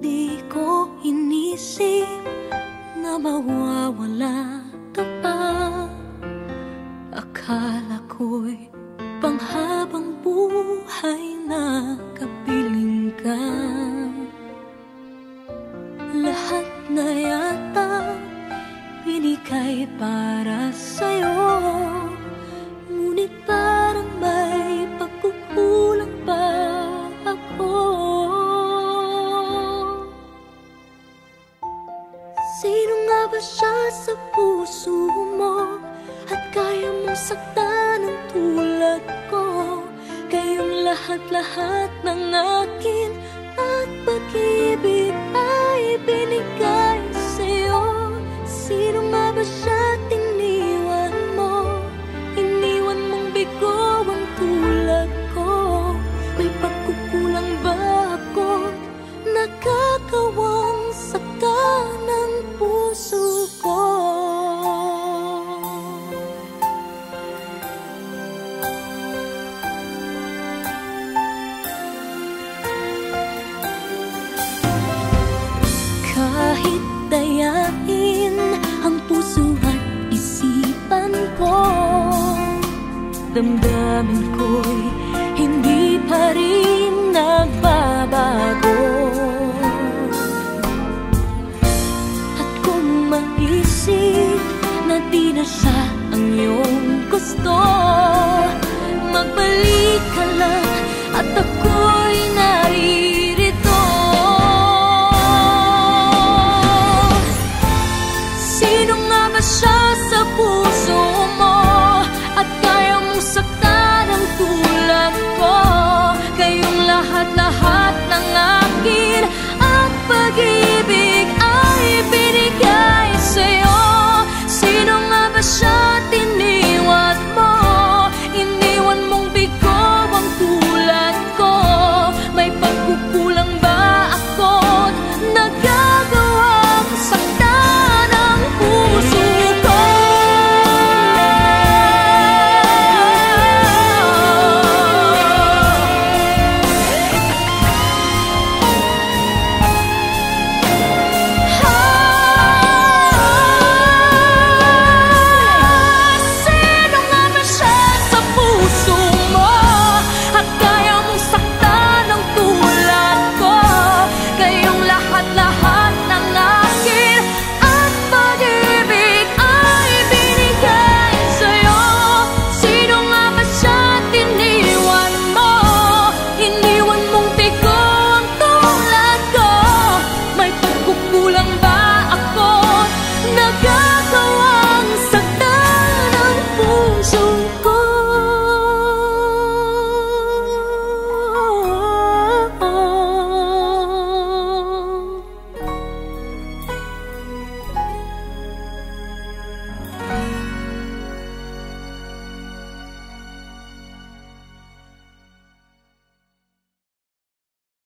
Di ko inisip na mawawala ka pa. Akala ko'y panghabang buhay na kapiling ka. Lahat na yata binigay para sa'yo. Sino nga ba siya sa puso mo? At kaya mong saktan ng tulad ko Kayong lahat-lahat ng akin At pag-ibig ay binigay sa'yo Sino nga ba siya tiniwan mo? Iniwan mong bigo ang tulad ko May pagkukulang ba ako? Nakakawang ng puso ko. Kahit dayain ang puso at isipan ko Damdamin ko'y hindi pa rin nagbabago na siya ang iyong gusto. Magbalik ka lang at ako'y naririto. Sino nga ba siya sa puso